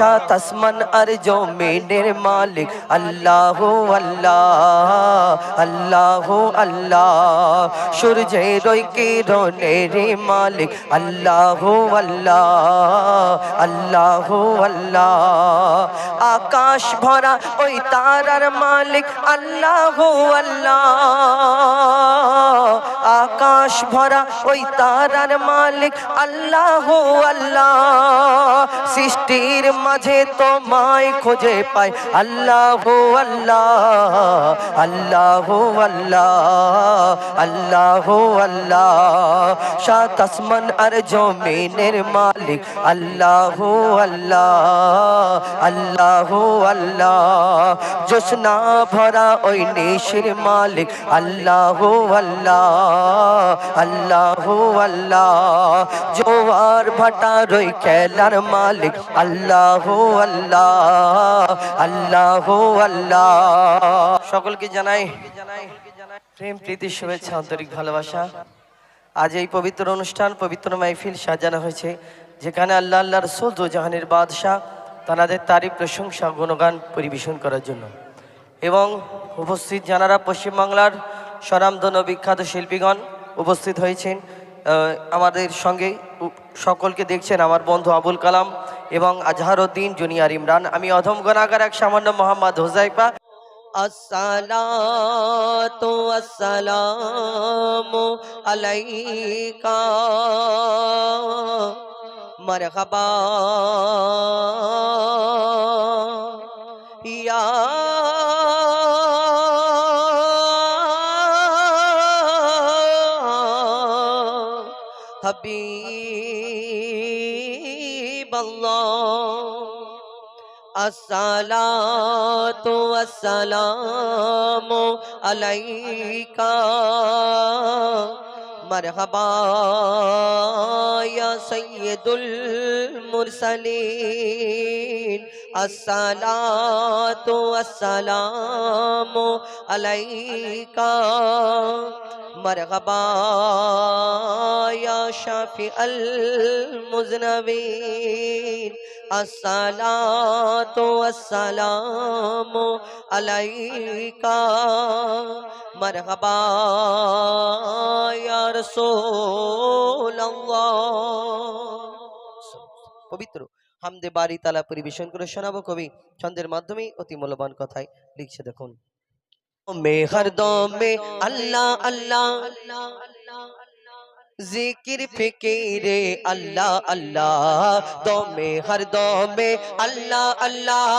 সাত আসমান আর জমিনের মালিক। আল্লাহ আল্লাহ আল্লাহ আল্লাহ। সূর্যের ওই কিরণের মালিক? আল্লাহ আল্লাহ আল্লাহ আল্লাহ। আকাশ ভরা ওই তারার মালিক, আল্লাহ আল্লাহ। আকাশ ভরা ওই তারার মালিক, আল্লাহ আল্লাহ। সৃষ্টির মাঝে তোমায় খুঁজে পাই। আল্লাহ আল্লাহ আল্লাহ আল্লাহ আল্লাহ আল্লাহ। সাত আসমান আর জমিনের মালিক, আল্লাহ আল্লাহ আল্লাহ আল্লাহ। জোসনা ভরা ওই নিশির মালিক, আল্লাহ আল্লাহ আল্লাহ আল্লাহ। জোয়ার ভাটার ওই খেলার মালিক, আল্লাহ আল্লাহ আল্লাহ আল্লাহ সকলকে জানাই প্রেম, প্রীতি, শুভেচ্ছা, আন্তরিক ভালোবাসা। আজ এই পবিত্র অনুষ্ঠান, পবিত্র মাহফিল সাজানো হয়েছে, যেখানে আল্লাহ আল্লাহ রসুল জাহানের বাদশাহ তানাদের তারিফ, প্রশংসা, গুণগান পরিবেশন করার জন্য। এবং উপস্থিত যারা পশ্চিমবাংলার স্বনামধন্য বিখ্যাত শিল্পীগণ উপস্থিত হয়েছেন। আমাদের সঙ্গে সকলকে দেখছেন আমার বন্ধু আবুল কালাম এবং আজহারউদ্দিন জুনিয়ার ইমরান। আমি অধম গণাগার এক সামান্য মোহাম্মদ হোজাইফা আলাইকা। মারহাবা। ইয়া والصلاة والسلام عليك مرحبا يا سيد المرسلين الصلاة والسلام عليك مرحبا يا شافي المذنبين আসসালাতু আসসালামু আলাইকা। মারহাবা ইয়া রাসূলুল্লাহ। পবিত্র হামদে বাড়ি তালা পরিবেশন করে শোনাবো কবি ছন্দের মাধ্যমে অতি মূল্যবান কথায় লিখছে দেখুন। মে হর আল্লাহ আল্লাহ আল্লাহ জিকির ফিকিরে আল্লাহ আল্লাহ দমে হর দমে আল্লাহ আল্লাহ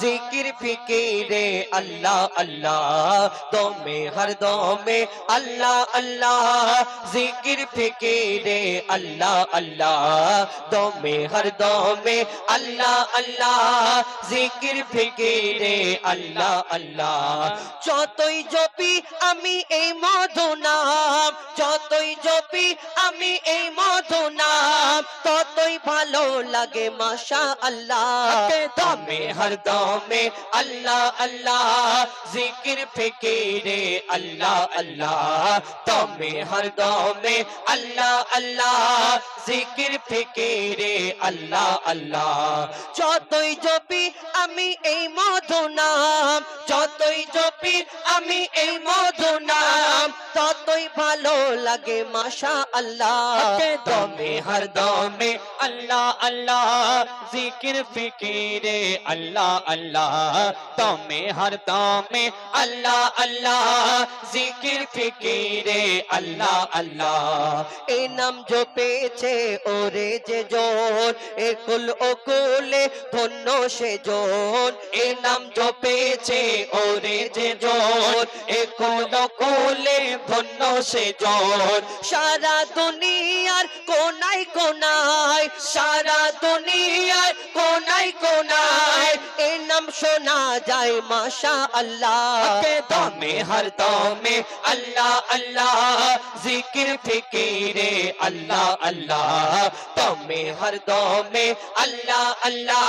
জিকির ফিকিরে আল্লাহ আল্লাহ দমে হর দমে আল্লাহ আল্লাহ জিকির ফিকিরে আল্লাহ আল্লাহ দমে হর দমে আল্লাহ আল্লাহ জিকির ফিকিরে আল্লাহ আল্লাহ যতই জপি আমি এই মধু নাম যতই জপি আমি এই মধু নাম ততই ভালো লাগে মাশা আল্লাহ দমে, হর দমে, আল্লাহ আল্লাহ, জিকির ফিকিরে, আল্লাহ আল্লাহ। দমে, হর দমে, আল্লাহ আল্লাহ, জিকির ফিকিরে, আল্লাহ আল্লাহ। যতই জপি আমি এই মধু নাম যতই জপি আমি এই মধু নাম ততই ভালো লাগে মাশা আল্লাহ। দমে, হর দমে, আল্লাহ আল্লাহ। জিকির, ফিকিরে আল্লাহ আল্লাহ। দমে, হর দমে, আল্লাহ আল্লাহ। জিকির, ফিকিরে আল্লাহ আল্লাহ। এই নাম জপেছে ওরে যে জোর একুল ওকুলে ধন্য সে জোর। এ নাম জপেছে ওরে যে জোর একুল ওকুলে ধন্য সে জোর। সারা দুনিয়ার কোনাই কোনায় সারা দুনিয়ার কোনাই কোনায় এ নাম শোনা যায় মাশা আল্লাহ দমে হর দমে আল্লাহ আল্লাহ জিকির ফিকিরে আল্লাহ আল্লাহ দমে হর দমে আল্লাহ আল্লাহ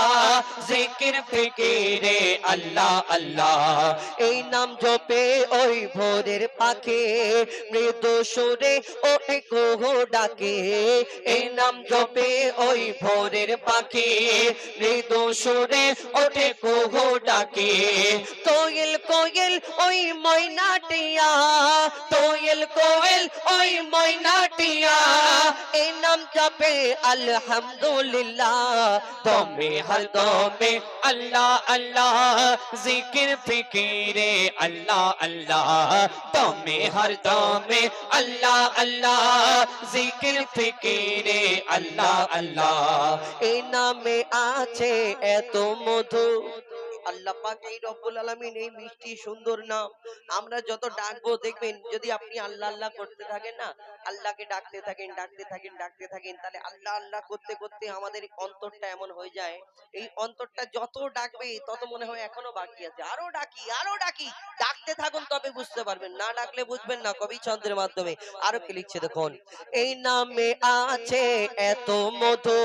জিকির ফিকিরে আল্লাহ আল্লাহ। এই নাম জপে ওই ভোরের পাখে মৃদু সুরে ও এক কোহ ডাকে। এই নাম জপে ওই ভোরের পাখি। মৃদু সুরে ওঠে কুহু ডাকে। কোয়েল কোয়েল ওই ময়নাটিয়া কোয়েল কোয়েল ওই ময়নাটিয়া এই নাম জপে আলহামদুলিল্লাহ। দমে হর আল্লাহ আল্লাহ। জিকির, ফিকিরে, আল্লাহ আল্লাহ। দমে হর দমে আল্লাহ আল্লাহ। জিকির ফিকিরে আল্লাহ আল্লাহ। এই নামে আছে এত মধু। আল্লাহ এই রব্বুল আলামিন এই মিষ্টি সুন্দর নাম। আমরা যত ডাকবো দেখবেন, যদি আপনি আল্লাহ আল্লাহ করতে থাকেন না, আল্লাহকে ডাকতে থাকেন ডাকতে থাকেন ডাকতে থাকেন, তাহলে আল্লাহ আল্লাহ করতে করতে আমাদের অন্তরটা এমন হয়ে যায়। এই অন্তরটা যত ডাকবে, তত মনে হয় এখনও বাকি আছে। আরও ডাকি আরও ডাকি, ডাকতে থাকুন তবে বুঝতে পারবেন। না ডাকলে বুঝবেন না কবি চন্দ্রের মাধ্যমে। আরও কি লিখছে দেখুন, এই নামে আছে এত মধু,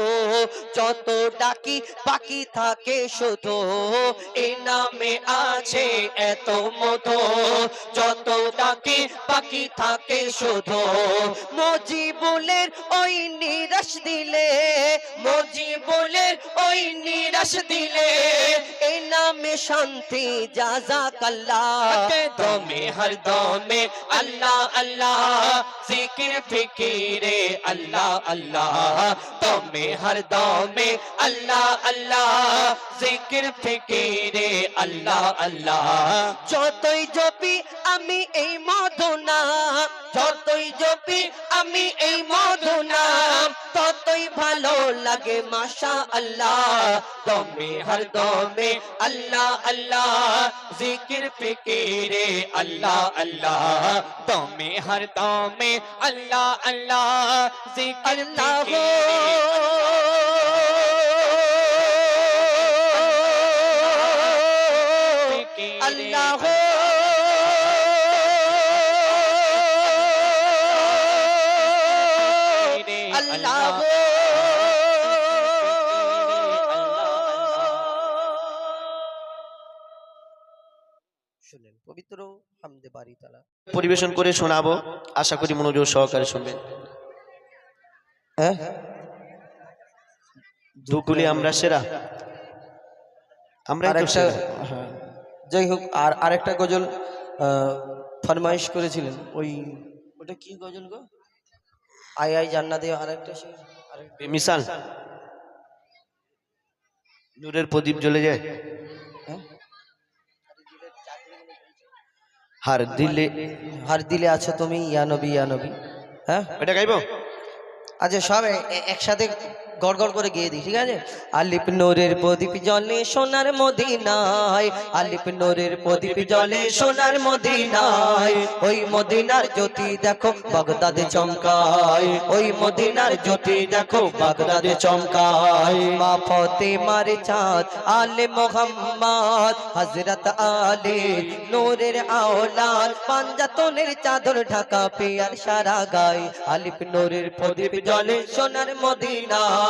যত ডাকি বাকি থাকে শুধু এ নামে আছে এত মধু। যত ডাকে পাখি থাকে শুধু মজিবুলের ওই নিরাশ দিলে, মজিবুলের ওই নিরাশ দিলে। এ নামে শান্তি জাজা কাল্লা দমে, হর দমে, আল্লাহ আল্লাহ। জিকির, ফিকিরে আল্লাহ আল্লাহ। দমে, হর দমে, আল্লাহ আল্লাহ। ফিকির ফিকির রে আল্লাহ আল্লাহ। যতই জপি আমি এই মধুনা যতই জপি আমি এই মধুনা ততই ভালো লাগে মাশা আল্লাহ তমে হর দমে আল্লাহ আল্লাহ। জিকির ফিকিরে আল্লাহ আল্লাহ। তমে হর দমে আল্লাহ আল্লাহ। জিকির আল্লাহ আল্লাহ। শুনেন পবিত্র হামদে বাড়ি তালা। পরিবেশন করে শোনাবো। আশা করি মনোযোগ সহকারে শুনবেন। হ্যাঁ? ধুকুলি আমরা সেরা। আমরা আরেকটা হ্যাঁ। যাই হোক আর আরেকটা গজল আহ, ফরমাইশ করেছিলেন। ওই ওটা কি গজল গো? আই আই জান্নাতে আরেকটা মিসাল নূরের প্রদীপ জ্বলে যায়। হ্যাঁ? হার দিলে হার দিলে আছে তুমি ইয়া নবী ইয়া নবী। হ্যাঁ? এটা গাইব? আচ্ছা সব একসাথে গড় গড় করে গিয়ে দিই, ঠিক আছে? আলিপ নোরের প্রদীপ জলে সোনার মদিনায় আলিপ নোরের প্রদীপ জলে সোনার মদিনায়, ওই মদিনার জ্যোতি দেখো বাগদাদে চমকায়, ওই মদিনার জ্যোতি দেখো বাগদাদে চমকায়। মা ফতে মারে চাঁদ, আলে মোহাম্মদ হজরত আলে নোরের আওলাদ, পাঞ্জাতনের চাদর ঢাকা পেয়ার সারা গায় আলিপ নোরের প্রদীপ জলে সোনার মদিনায়।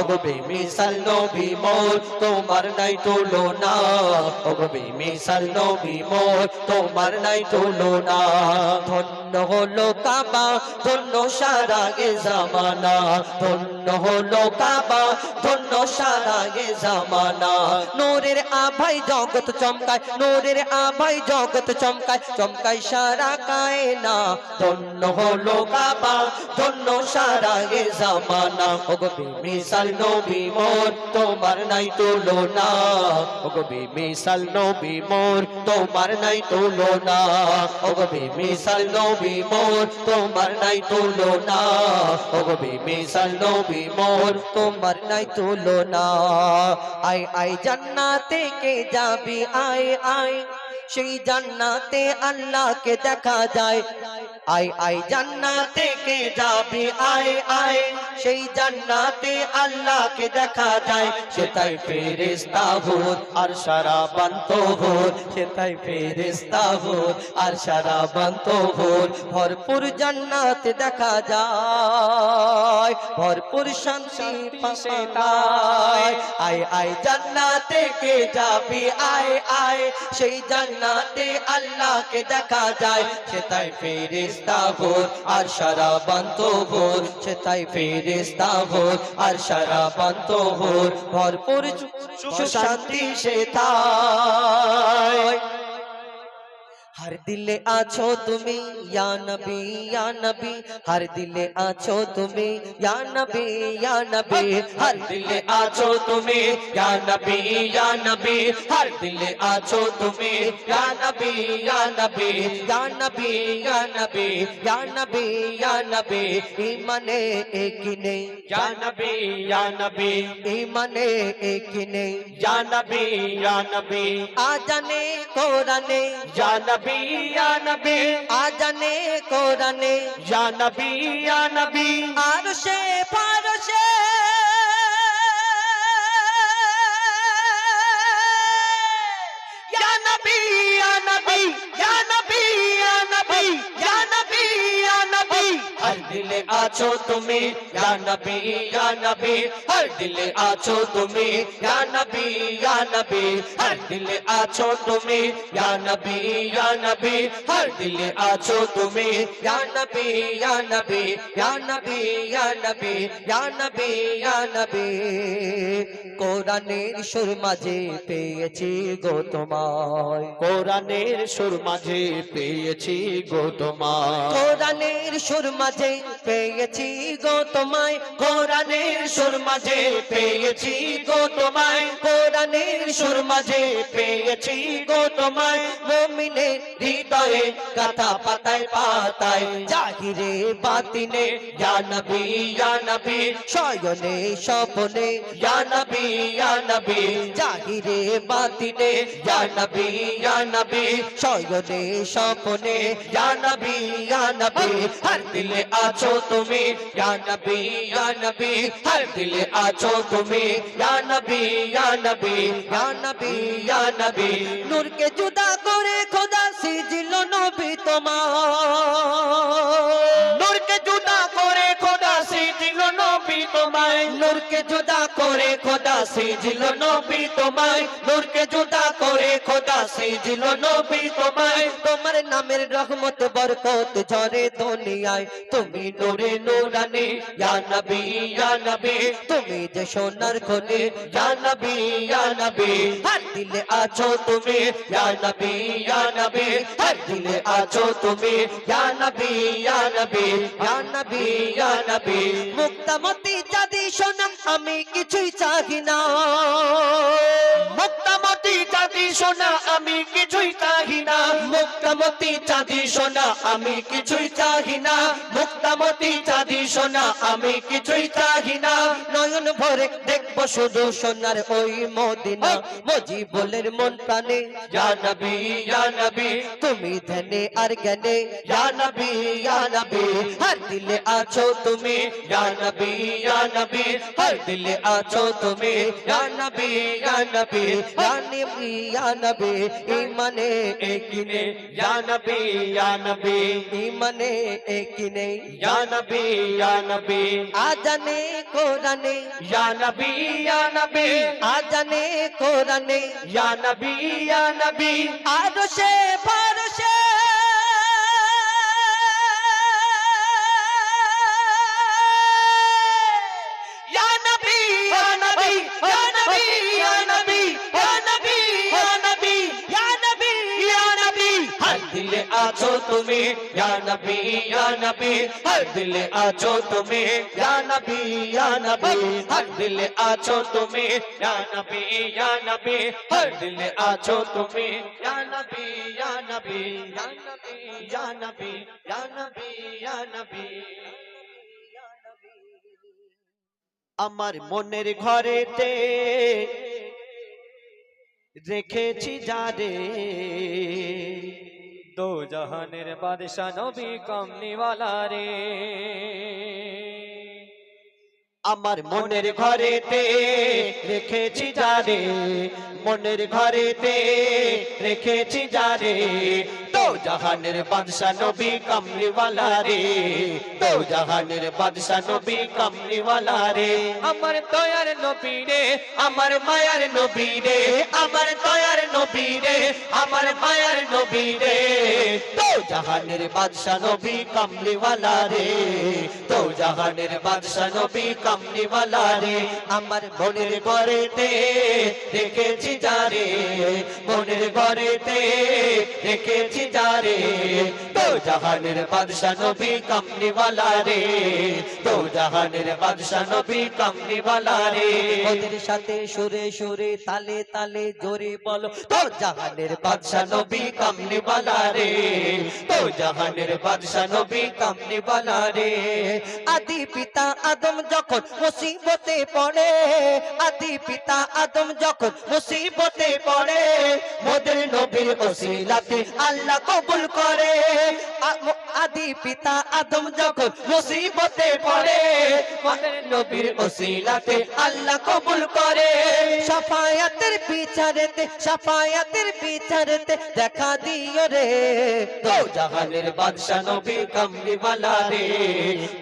ওগো বেমিসাল নবী মোর, তোমার নাই তুলনা। ওগো বেমিসাল নবী মোর, তোমার নাই তুলনা। ধন্য হলো কাবা, ধন্য সারা গে জামানা। ধন্য হলো কাবা, ধন্য সারা গে জামানা। নূরের আভাই জগৎ চমকায়, নূরের আভাই জগৎ চমকায় চমকায় সারা কায়না। ধন্য হলো কাবা, ধন্য সারা গে জামানা। ওগো বেমিসাল নবী মোর, তোমার নাই তুলনা। ওগো বেমিসাল নবী মোর, তোমার নাই তুলনা। ওগো বেমিসাল নবী মোর, তোমার নাই তুলনা। ওগো বেমিসাল নবী মোর, তোমার নাই তুলনা। আই আই জান্নাতে কে যাবি? আই আই সেই জান্নাতে আল্লাহকে দেখা যায়। আই আই জান্নাতে কে যাবি? আই আই সেই জান্নাতে আল্লাহকে দেখা যায়। সে তাই ফেরেস্তা হোর আর সারা বান্ত হোর সে তাই ফেরেস্তা হোর আর সারা বান্ত হোর ভরপুর জান্নাত দেখা যায়। ভরপুর শান্তি পায় আই আই জান্নাতে কে যাবি? আই আই সেই জান্নাতে আল্লাহকে দেখা যায়। সেটাই ফেরিস্তা ভোর, আর সারা বান্ত ভোর। সেটাই ফেরিস্তা ভোর, আর সারা বান্ত ভোর। ভরপুর সুখ শান্তি ہر دلے آچھو تمہیں یا نبی یا نبی ہر دل آچھو تمہیں یا نبی یا نبی ہر دل آچھو تمہیں یا نبی یا نبی ہر دل آچھو تمہیں یا نبی یا نبی یا نبی یا نبی یا نبی یا نبی ایمان ایک نہیں یا نبی یا نبی ایمان ایک نہیں یا نبی یا نبی آ جانے رانے یا نبی नबी या नबी आ जाने कोराने या नबी या नबी आरशे फारशे या नबी या नबी या नबी या नबी হর দিলে আছো তুমি নবী নবী হর দিলে আছো তুমি নবী নবী হর দিলে আছো তুমি নবী নবী হর দিলে আছো তুমি নবী নবী নবী নবী নবী নবী কোরআনের সুর মাঝে পেয়েছি গো তোমায়। কোরআনের সুর মাঝে পেয়েছি গো তোমায়। কোরআনের সুর মাঝে পেয়েছি গো তোমায়, কোরআনের সুর মাঝে পেয়েছি গো তোমায়, কোরআনের সুর মাঝে পেয়েছি গো তোমায়। মমিনের হৃদয়ে কথা পাতায় পাতায়, জাহিরে বাতিনে, ইয়া নবী, ইয়া শয়নে, স্বপনে, ইয়া নবী ইয়া নবী, জাহিরে বাতিনে, ইয়া নবী, ইয়া শয়নে, স্বপনে, ইয়া নবী, ইয়া হর দিলে আছো তুমি হর দিলে আছো তুমি নূরকে জুদা করে খোদা সিজিল নবী তোমার। নূরকে জুদা করে খোদা সিজিল নবী তোমায়, নূরকে জুদা করে খোদা সিজিল নবী তোমায়। তোমার নামের রহমত, বরকত, ঝরে দুনিয়ায় তুমি নূরে নূরানি, ইয়া নবী ইয়া নবী। তুমি যে সোনার খনি, ইয়া নবী ইয়া নবী। হর দিলে আছো তুমি, ইয়া নবী ইয়া নবী। হর দিলে আছো তুমি, ইয়া নবী ইয়া নবী ইয়া নবী ইয়া নবী। মুক্তামতি সোনা আমি কিছুই চাহি না। মুক্তামতি চাঁদি সোনা আমি কিছুই চাহি না। মুক্তামতি চাঁদি সোনা আমি কিছুই চাহি না। মুক্তামতি চাঁদি সোনা আমি কিছুই চাহি না। নয়ন ভরে দেখব শুধু সোনার ওই মদিনা। মজিবুলের মন প্রাণে ইয়া নবী ইয়া নবী তুমি ধ্যানে আর জ্ঞানে। ইয়া নবী ইয়া নবী হর দিলে আছো তুমি। ইয়া নবী ইয়া নবী হর দিলে আছো তুমি। ইয়া নবী ইয়া নবী ইয়া নবী یا نبی ایمان ایکنے یا نبی یا نبی ایمان ایکنے یا نبی یا نبی۔ آجانے قرآنے یا نبی یا نبی۔ آجانے یا نبی یا نبی۔ آرشے یا نبی یا نبی یا نبی یا نبی۔ আছো তুমি ইয়া ইয়া হর দিলে আছো তুমি ইয়া ইয়া হর দিলে আছো তুমি ইয়া ইয়া হর দিলে আছো তুমি ইয়া ইয়া ইয়া ইয়া ইয়া ইয়া আমার মনের ঘরেতে রেখেছি যারে দো জাহানের বাদশা নবী কমনিওয়ালা রে। আমার মনের ঘরেতে রেখেছি যারে মনের ঘরেতে রেখেছি যারে। তো জাহানের বাদশা নবী কামলিওয়ালা রে। তো জাহানের বাদশা নবী কামলিওয়ালা রে। আমার দয়ার নবী রে, আমার মায়ার নবী রে। আমার দয়ার নবী রে, আমার মায়ার নবী রে। তো জাহানের বাদশা নবী কামলিওয়ালা রে। তো জাহানের বাদশা নবী কামলিওয়ালা রে আমার মনের ঘরেতে রেখেছি যারে, মনের ঘরেতে রেখেছি যারে। তো জাহানের বাদশা নবী কামলিওয়ালা রে তো জাহানের বাদশা নবী কামলিওয়ালা রে ওদের সাথে সুরে সুরে, তালে তালে জোরে বলো, তো জাহানের বাদশা নবী কামলি বালা রে তো জাহানের বাদশা নবী কামলি বালা রে আদি পিতা আদম যখন মুসিবতে পড়ে, আদি পিতা আদম যখন মুসিবতে পড়ে, মোদের নবীর ওসিলাতে আল্লাহ কবুল করে। আদি পিতা আদম যখন মুসিবতে পড়ে, মোদের নবীর ওসিলাতে আল্লাহ কবুল করে। সাফায়াতের বিচারেতে সাফায়াতের বিচারেতে দেখা দিও রে। তো জাহানের বাদশা নবী কামলি বালা রে।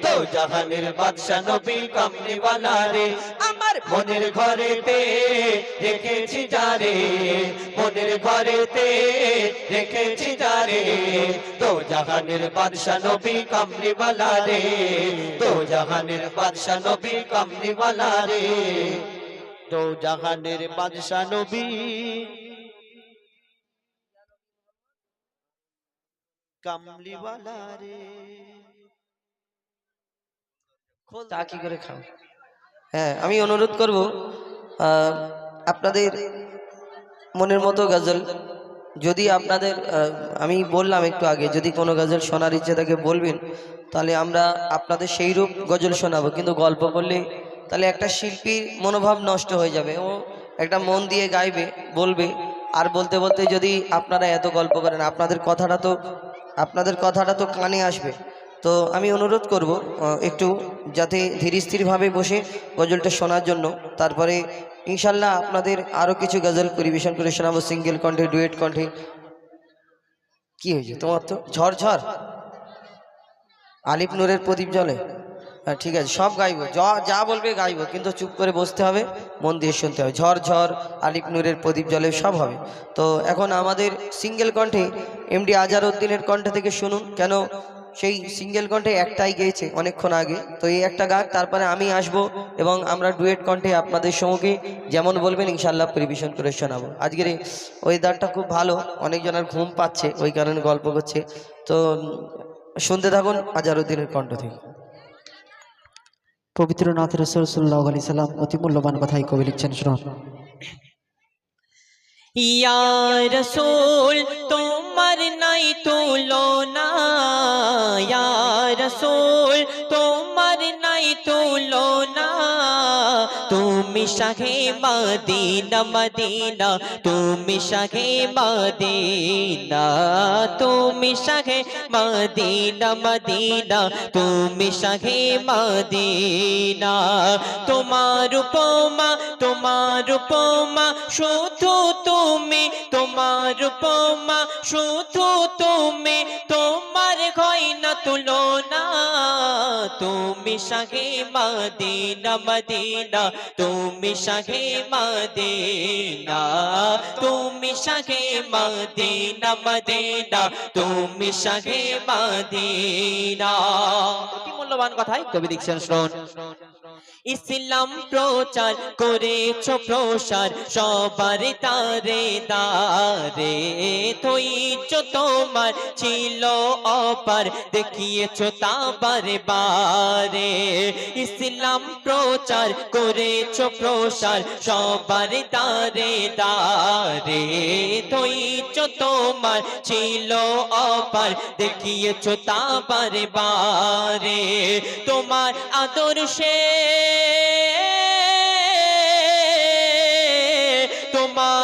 তো জাহানের বাদশা নবী কামলি বালা রে আমার মনের ঘরেতে রেখেছি যারে। মনের ঘরেতে রেখেছি যারে। তো জাহানের বাদশা নবী কামলি বালা রে তো জাহানের বাদশা নবী কামলি বালা রে তো জাহানের বাদশা নবী কামলি বালা রে চা কি করে খাও? হ্যাঁ আমি অনুরোধ করব আপনাদের মনের মতো গজল। যদি আপনাদের আমি বললাম একটু আগে যদি কোনো গজল শোনার ইচ্ছে থাকে বলবেন তাহলে আমরা আপনাদের সেই রূপ গজল শোনাবো। কিন্তু গল্প করলে তাহলে একটা শিল্পীর মনোভাব নষ্ট হয়ে যাবে। ও একটা মন দিয়ে গাইবে বলবে। আর বলতে বলতে যদি আপনারা এত গল্প করেন আপনাদের কথাটা তো আপনাদের কথাটা তো কানে আসবে। তো আমি অনুরোধ করব একটু যাতে ধীর স্থিরভাবে বসে গজলটা শোনার জন্য। তারপরে ইনশাল্লাহ আপনাদের আরও কিছু গজল পরিবেশন করে শোনাবো, সিঙ্গেল কণ্ঠে, ডুয়েট কণ্ঠে। কি হয়েছে তোমার তো? ঝড় ঝড়। আলিপ নূরের প্রদীপ জলে হ্যাঁ ঠিক আছে, সব গাইবো। যা যা বলবে গাইব, কিন্তু চুপ করে বসতে হবে, মন দিয়ে শুনতে হবে। ঝড় ঝড় আলিপ নূরের প্রদীপ জলে সব হবে। তো এখন আমাদের সিঙ্গেল কণ্ঠে এমডি আজার উদ্দিনের কণ্ঠ থেকে শুনুন, কেন সেই সিঙ্গেল কণ্ঠে একটাই গেয়েছে অনেকক্ষণ আগে। তো এই একটা গাক তারপরে আমি আসব এবং আমরা ডুয়েট কণ্ঠে আপনাদের সম্মুখে যেমন বলবেন ইনশাল্লাহ পরিবেশন করে শোনাবো। আজকের ওয়েদারটা খুব ভালো, অনেকজনের ঘুম পাচ্ছে, ওই কারণে গল্প করছে। তো শুনতে থাকুন আজারউদ্দিনের কণ্ঠ থেকে। পবিত্র নাথ রসুল্লাহ আলি সাল্লাম অতি মূল্যবান কথাই কবি লিখছেন, শুনুন। ইয়া রসুল তোমার নাই তুলনা। ইয়া রসুল তোমার নাই তুলনা। তুমি শাহে মদিনা মদিনা, তুমি শাহে মদিনা, তুমি শাহে মদিনা মদিনা, তুমি শাহে মদিনা। তোমার উপমা তোমার উপমা, শুধু তুমি, তোমার উপমা, শুধু তুমি, তোমার হয় না। তুমি শাহে মদিনা মদিনা। তুমি শাহে মদিনা। তুমি শাহে মদিনা মদিনা। তুমি শাহে মদিনা। অতি মূল্যবান কথাই কবি দেখছেন শুনুন। ইসলাম প্রচার করেছ প্রসার, সবার তারে দারে ধৈর্য তোমার, ছিল অপার, দেখিয়েছ তাবারে বারে ইসলাম প্রচার করেছ প্রসার, সবার তারে দারে ধৈর্য তোমার, ছিল অপার, দেখিয়েছ তাবারে বারে তোমার আদর্শে Deus.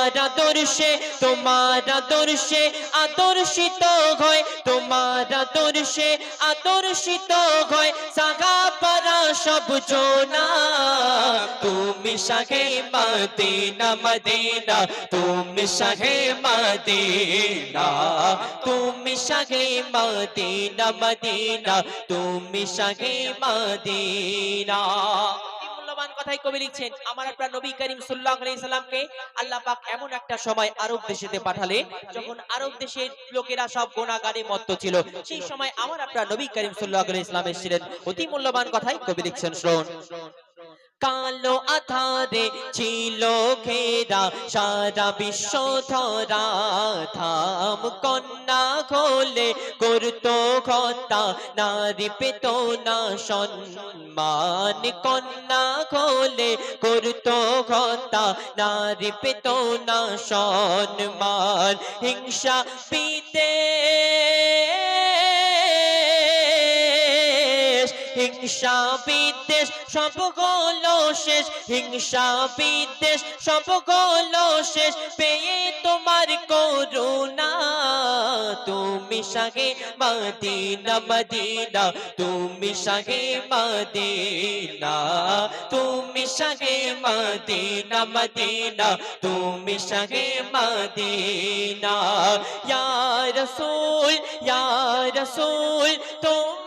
তোমার আদর্শে তোমার আদর্শে আদর্শিত হয়। তোমার আদর্শে আদর্শিত হয়। সাগা পারা সব জোনা। তুমি শাহে মদিনা মদিনা। তুমি শাহে মদিনা। তুমি শাহে মদিনা মদিনা। তুমি এই মূল্যবান কথাই কবি লিখছেন, আমার আপনার নবী করিম সাল্লাল্লাহু আলাইহি সাল্লামকে আল্লাহ পাক এমন একটা সময় আরব দেশেতে পাঠালে, যখন আরব দেশের লোকেরা সব গোনাগারে মত্ত ছিল। সেই সময় আমার আপনার নবী করিম সাল্লাল্লাহু আলাইহি এসেছিলেন। অতি মূল্যবান কথাই কবি লিখছেন, শুনুন। কালো আধারে ছিল ঘেরা, সারা বিশ্ব ধরা। থাম কন্যা খোলে করতো হত্যা নারী পেত না সম্মান। কন্যা খোলে করতো হত্যা নারী পেত না সম্মান। হিংসা পিতে হিংসা বিদ্বেষ সব হলো শেষ। হিংসা বিদ্বেষ সব হলো শেষ। পেয়ে তোমার করুণা। তুমি সাগে মদিনা মদিনা। তুমি সাগে মদিনা। তুমি সাগে মদিনা মদিনা। তুমি সাগে মদিনা। ইয়া রাসূল ইয়া রাসূল তোমার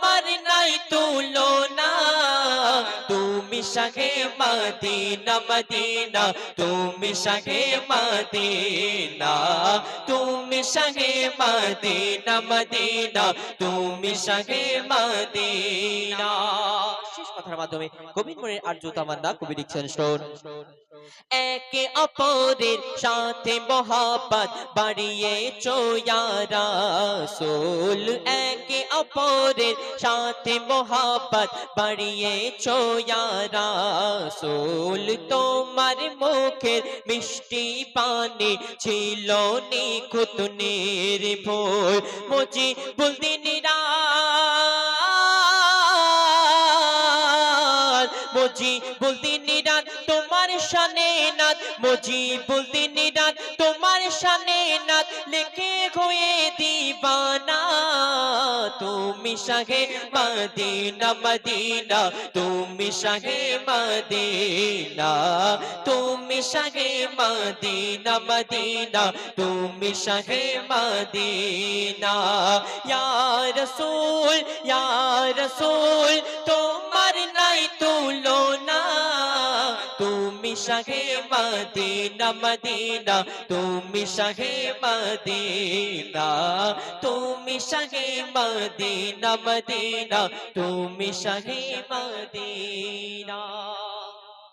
নাই তুলনা তুমি সঙ্গে মদিনা মদিনা। তুমি সঙ্গে মদিনা। তুমি সঙ্গে মদিনা মদিনা। তুমি সঙ্গে মদিনা। কথার মাধ্যমে কবির মনের আর্য তামান্না কবি লিখছেন, শোন। একে অপরের সাথে মহাবত বাড়িয়ে চোয়ারা সোল একে অপরের সাথে মহাবত বাড়িয়ে চোয়ারা সোল তোমার মুখের মিষ্টি পানি ছিল নিখুত নির্ভুল। মুজি বুলদিনীরা নাথ মজি বলতি নিরাত তোমার শানে নাথ লেখে হয়ে দিবানা। তুমি শাহে মদিনা মদিনা। তুমি শাহে মদিনা। তুমি শাহে মদিনা মদিনা। তুমি শাহে মদিনা। ইয়া রাসূল ইয়া রাসূল, তোমার নাই তুলনা। তুমি শাহে মদিনা মদিনা। তুমি শাহে মদিনা। তুমি শাহে মদিনা মদিনা। তুমি শাহে মদিনা।